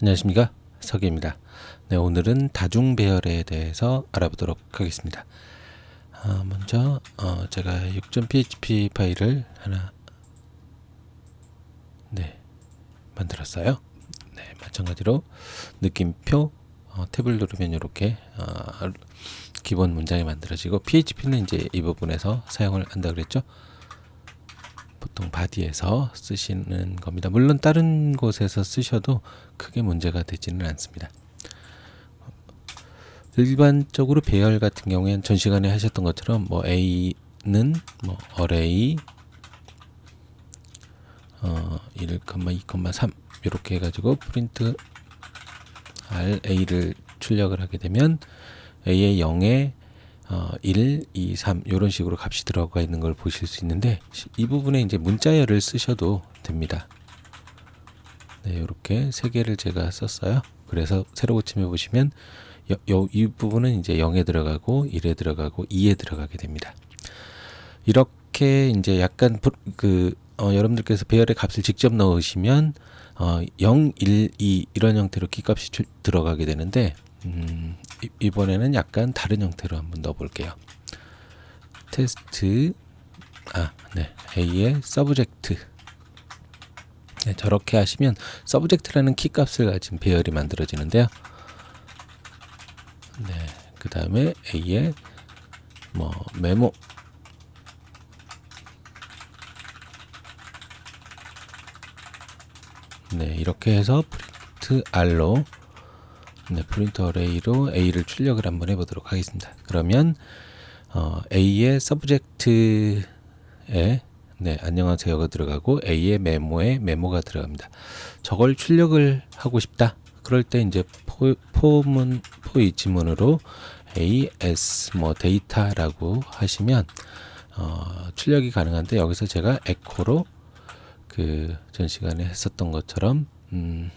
안녕하십니까 석입니다. 네 오늘은 다중 배열에 대해서 알아보도록 하겠습니다. 아, 먼저 어, 제가 6.php 파일을 하나 네 만들었어요. 네 마찬가지로 느낌표 어, 탭을 누르면 이렇게 어, 기본 문장이 만들어지고 PHP는 이제 이 부분에서 사용을 한다 그랬죠. 보통 바디에서 쓰시는 겁니다. 물론 다른 곳에서 쓰셔도 크게 문제가 되지는 않습니다. 일반적으로 배열 같은 경우에는 전 시간에 하셨던 것처럼 뭐 A는 뭐 array 어 1,2,3 이렇게 해가지고 프린트 R A를 출력을 하게 되면 A의 0에 어, 1, 2, 3 이런 식으로 값이 들어가 있는 걸 보실 수 있는데 이 부분에 이제 문자열을 쓰셔도 됩니다. 네, 이렇게 세 개를 제가 썼어요. 그래서 새로 고침해 보시면 여, 여, 이 부분은 이제 0에 들어가고 1에 들어가고 2에 들어가게 됩니다. 이렇게 이제 약간 부, 그 어, 여러분들께서 배열의 값을 직접 넣으시면 어, 0, 1, 2 이런 형태로 키값이 주, 들어가게 되는데 음, 이- 이번에는 약간 다른 형태로 한번 넣어볼게요. 테스트 아, 네. A의 서브젝트 네, 저렇게 하시면 서브젝트라는 키값을 가진 배열이 만들어지는데요. 네, 그 다음에 A의 뭐 메모 네, 이렇게 해서 프린트 R로 네, 프린트 어레이로 A를 출력을 한번 해보도록 하겠습니다. 그러면 어, A의 서브젝트에 네, 안녕하세요가 들어가고 A의 메모에 메모가 들어갑니다. 저걸 출력을 하고 싶다. 그럴 때 이제 포, 포문 포이 지문으로 AS 뭐 데이터라고 하시면 어, 출력이 가능한데 여기서 제가 에코로 그 전 시간에 했었던 것처럼 음,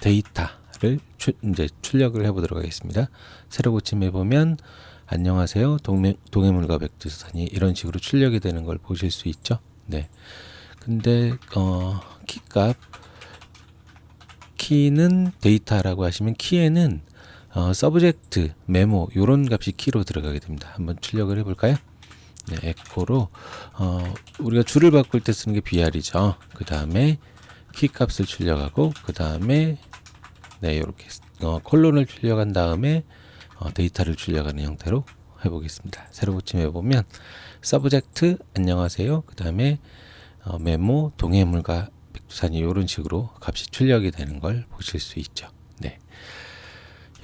데이터를 추, 이제 출력을 해보도록 하겠습니다. 새로 고침해 보면 안녕하세요 동해, 동해물과 백두산이 이런 식으로 출력이 되는 걸 보실 수 있죠. 네. 근데 어, 키값 키는 데이터라고 하시면 키에는 어, 서브젝트 메모 요런 값이 키로 들어가게 됩니다. 한번 출력을 해볼까요? 네, 에코로 어, 우리가 줄을 바꿀 때 쓰는 게 BR이죠. 그 다음에 키 값을 출력하고 그 다음에 네 이렇게 어, 콜론을 출력한 다음에 어, 데이터를 출력하는 형태로 해보겠습니다. 새로 고침해 보면 서브젝트 안녕하세요. 그 다음에 어, 메모 동해물과 백두산이 이런 식으로 값이 출력이 되는 걸 보실 수 있죠. 네.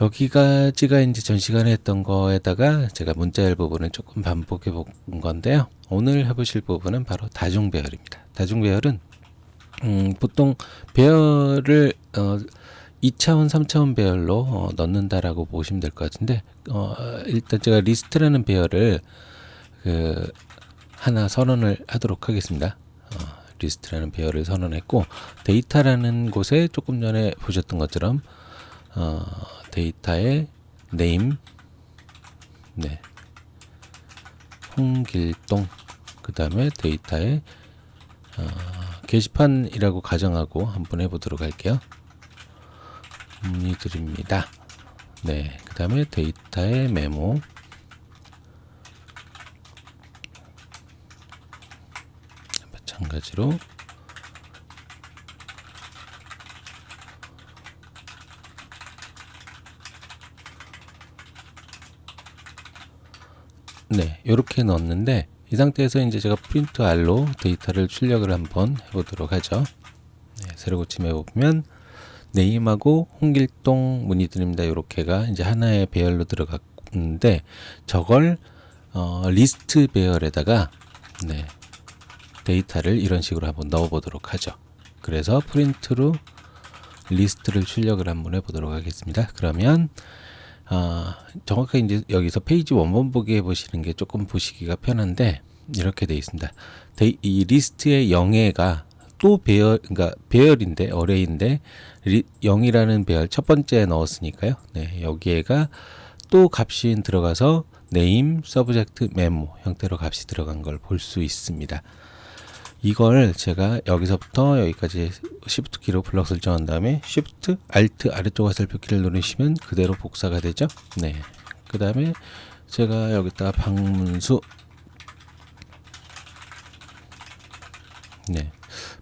여기까지가 이제 전 시간에 했던 거에다가 제가 문자열 부분을 조금 반복해 본 건데요. 오늘 해보실 부분은 바로 다중 배열입니다. 다중 배열은 음, 보통 배열을 어, 2차원, 3차원 배열로 어, 넣는다라고 보시면 될 것 같은데 어, 일단 제가 리스트라는 배열을 그 하나 선언을 하도록 하겠습니다. 어, 리스트라는 배열을 선언했고 데이터라는 곳에 조금 전에 보셨던 것처럼 어, 데이터의 name 네 홍길동 그 다음에 데이터의 어, 게시판이라고 가정하고 한번 해보도록 할게요. 문의드립니다. 네, 그 다음에 데이터의 메모 마찬가지로 네, 이렇게 넣었는데 이 상태에서 이제 제가 프린트 R로 데이터를 출력을 한번 해보도록 하죠. 네, 새로 고침해 보면 네임하고 홍길동 문의드립니다. 이렇게가 이제 하나의 배열로 들어갔는데 저걸 어, 리스트 배열에다가 네, 데이터를 이런 식으로 한번 넣어보도록 하죠. 그래서 프린트로 리스트를 출력을 한번 해보도록 하겠습니다. 그러면 어, 정확하게 이제 여기서 페이지 원본 보기 해보시는 게 조금 보시기가 편한데 이렇게 되어 있습니다. 데이, 이 리스트의 영예가 또 배열, 그러니까 배열인데 어레이인데 리, 0이라는 배열 첫 번째에 넣었으니까요. 네, 여기에가 또 값이 들어가서 name, subject, memo 형태로 값이 들어간 걸 볼 수 있습니다. 이걸 제가 여기서부터 여기까지 Shift 키로 블럭 설정한 다음에 Shift Alt 아래쪽 화살표 키를 누르시면 그대로 복사가 되죠. 네. 그 다음에 제가 여기다가 방문수 네.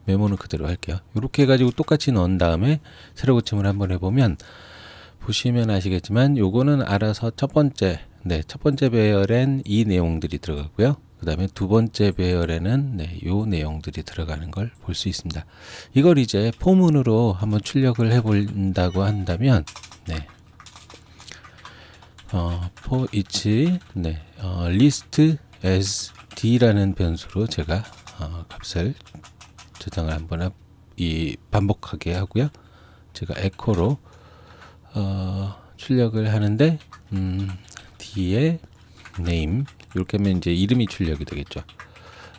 메모는 그대로 할게요. 이렇게 해가지고 똑같이 넣은 다음에 세로 고침을 한번 해보면 보시면 아시겠지만 요거는 알아서 첫 번째 네, 첫 번째 배열엔 이 내용들이 들어가고요. 그 다음에 두 번째 배열에는 네, 요 내용들이 들어가는 걸 볼 수 있습니다. 이걸 이제 포문으로 한번 출력을 해본다고 한다면, 네. 어, for each, 네, 어, list as d라는 변수로 제가 어, 값을 저장을 한번 하- 이 반복하게 하고요. 제가 에코로 어, 출력을 하는데 음, 뒤에 name 이렇게 하면 이제 이름이 출력이 되겠죠.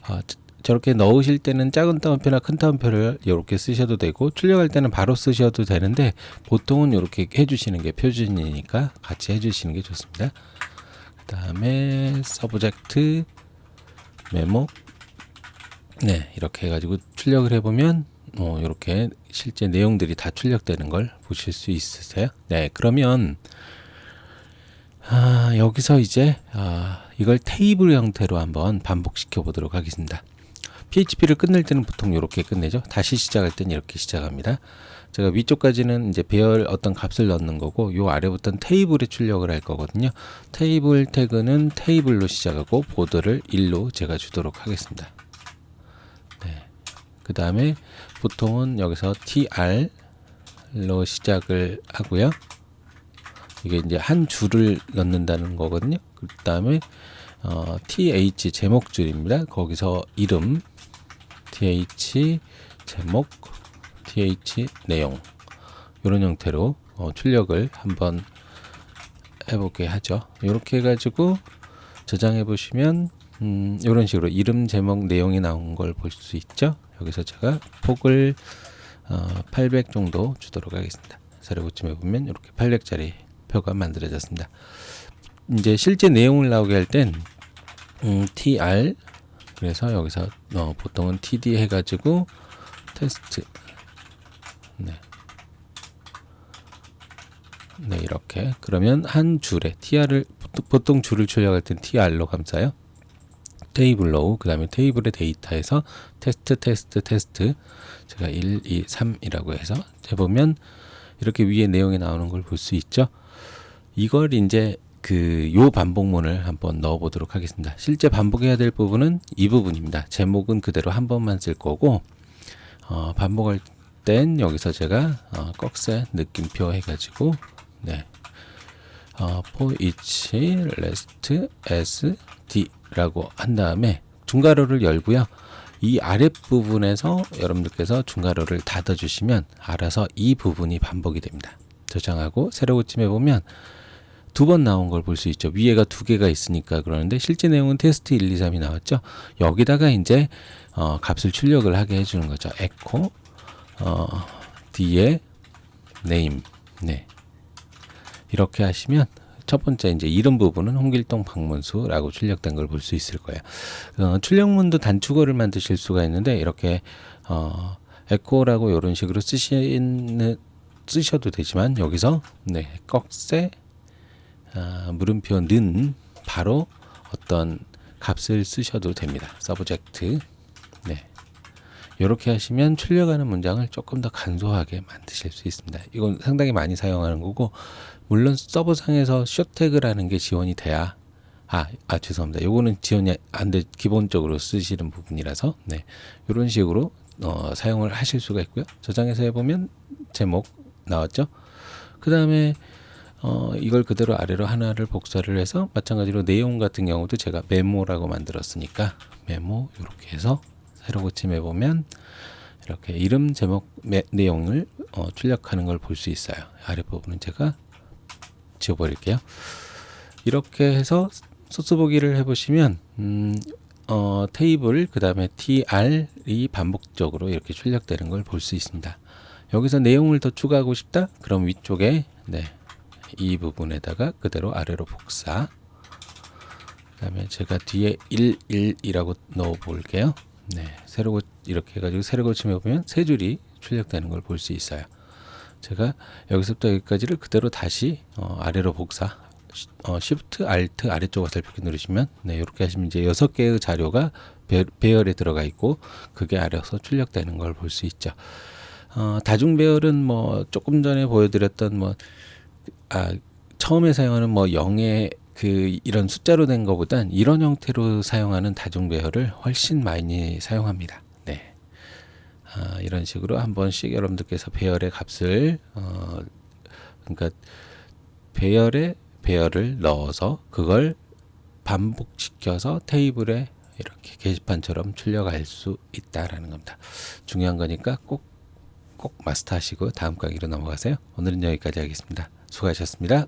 아, 저- 저렇게 넣으실 때는 작은 따옴표나 큰 따옴표를 이렇게 쓰셔도 되고 출력할 때는 바로 쓰셔도 되는데 보통은 이렇게 해주시는 게 표준이니까 같이 해주시는 게 좋습니다. 그 다음에 서브젝트 메모 네 이렇게 해가지고 출력을 해보면 어, 이렇게 실제 내용들이 다 출력되는 걸 보실 수 있으세요. 네 그러면 아, 여기서 이제 아, 이걸 테이블 형태로 한번 반복시켜 보도록 하겠습니다. PHP를 끝낼 때는 보통 이렇게 끝내죠. 다시 시작할 때는 이렇게 시작합니다. 제가 위쪽까지는 이제 배열 어떤 값을 넣는 거고 요 아래부터는 테이블에 출력을 할 거거든요. 테이블 태그는 테이블로 시작하고 보드를 1로 제가 주도록 하겠습니다. 네. 그 다음에 보통은 여기서 tr로 시작을 하고요. 이게 이제 한 줄을 넣는다는 거거든요. 그 다음에 어, th 제목 줄입니다. 거기서 이름 th 제목 th 내용 이런 형태로 어, 출력을 한번 해보게 하죠. 이렇게 해가지고 저장해 보시면 음, 이런 식으로 이름 제목 내용이 나온 걸 볼 수 있죠. 여기서 제가 폭을 어, 800 정도 주도록 하겠습니다. 세로 고침해 보면 이렇게 800짜리 표가 만들어졌습니다. 이제 실제 내용을 나오게 할땐 음, tr 그래서 여기서 어, 보통은 td 해가지고 테스트 네. 네 이렇게 그러면 한 줄에 tr을 보통 줄을 출력할 땐 tr로 감싸요. 테이블 로우 그 다음에 테이블의 데이터에서 테스트 테스트 테스트 제가 1, 2, 3이라고 해서 해보면 이렇게 위에 내용이 나오는 걸 볼 수 있죠. 이걸 이제 그 요 반복문을 한번 넣어 보도록 하겠습니다. 실제 반복해야 될 부분은 이 부분입니다. 제목은 그대로 한 번만 쓸 거고 어, 반복할 땐 여기서 제가 어, 꺽쇠 느낌표 해가지고 네 어, for each rest as d라고 한 다음에 중괄호를 열고요. 이 아랫 부분에서 여러분들께서 중괄호를 닫아 주시면 알아서 이 부분이 반복이 됩니다. 저장하고 새로 고침해 보면 두 번 나온 걸 볼 수 있죠. 위에가 두 개가 있으니까 그러는데 실제 내용은 테스트 1, 2, 3이 나왔죠. 여기다가 이제 어, 값을 출력을 하게 해주는 거죠. 에코 어, 뒤에 name 네 이렇게 하시면 첫 번째 이제 이름 부분은 홍길동 방문수라고 출력된 걸 볼 수 있을 거예요. 어, 출력문도 단축어를 만드실 수가 있는데 이렇게 어, 에코라고 이런 식으로 쓰시는 쓰셔도 되지만 여기서 네 꺽쇠 아, 물음표는 바로 어떤 값을 쓰셔도 됩니다. 서브젝트 네 이렇게 하시면 출력하는 문장을 조금 더 간소하게 만드실 수 있습니다. 이건 상당히 많이 사용하는 거고 물론 서버상에서 쇼태그라는 게 지원이 돼야 아, 아 죄송합니다. 요거는 지원이 안돼 기본적으로 쓰시는 부분이라서 네. 이런 식으로 어, 사용을 하실 수가 있고요. 저장해서 해 보면 제목 나왔죠? 그다음에 어, 이걸 그대로 아래로 하나를 복사를 해서 마찬가지로 내용 같은 경우도 제가 메모라고 만들었으니까 메모 이렇게 해서 새로 고침해 보면 이렇게 이름 제목 매, 내용을 어, 출력하는 걸 볼 수 있어요. 아랫 부분은 제가 지워버릴게요. 이렇게 해서 소스 보기를 해보시면 음, 어, 테이블 그 다음에 tr이 반복적으로 이렇게 출력되는 걸 볼 수 있습니다. 여기서 내용을 더 추가하고 싶다? 그럼 위쪽에 네, 이 부분에다가 그대로 아래로 복사 그 다음에 제가 뒤에 11이라고 넣어 볼게요. 네, 고 이렇게 해가지고 새로 고침해 보면 세 줄이 출력되는 걸 볼 수 있어요. 제가 여기서부터 여기까지를 그대로 다시 어, 아래로 복사 시- 어, Shift Alt 아래쪽 화살표 누르시면 네 이렇게 하시면 이제 여섯 개의 자료가 배, 배열에 들어가 있고 그게 아래서 출력되는 걸 볼 수 있죠. 어, 다중 배열은 뭐 조금 전에 보여드렸던 뭐 아, 처음에 사용하는 뭐 0의 그 이런 숫자로 된 것보단 이런 형태로 사용하는 다중 배열을 훨씬 많이 사용합니다. 네. 아, 이런 식으로 한 번씩 여러분들께서 배열의 값을 어, 그러니까 배열에 배열을 넣어서 그걸 반복시켜서 테이블에 이렇게 게시판처럼 출력할 수 있다라는 겁니다. 중요한 거니까 꼭 꼭 마스터하시고 다음 강의로 넘어가세요. 오늘은 여기까지 하겠습니다. 수고하셨습니다.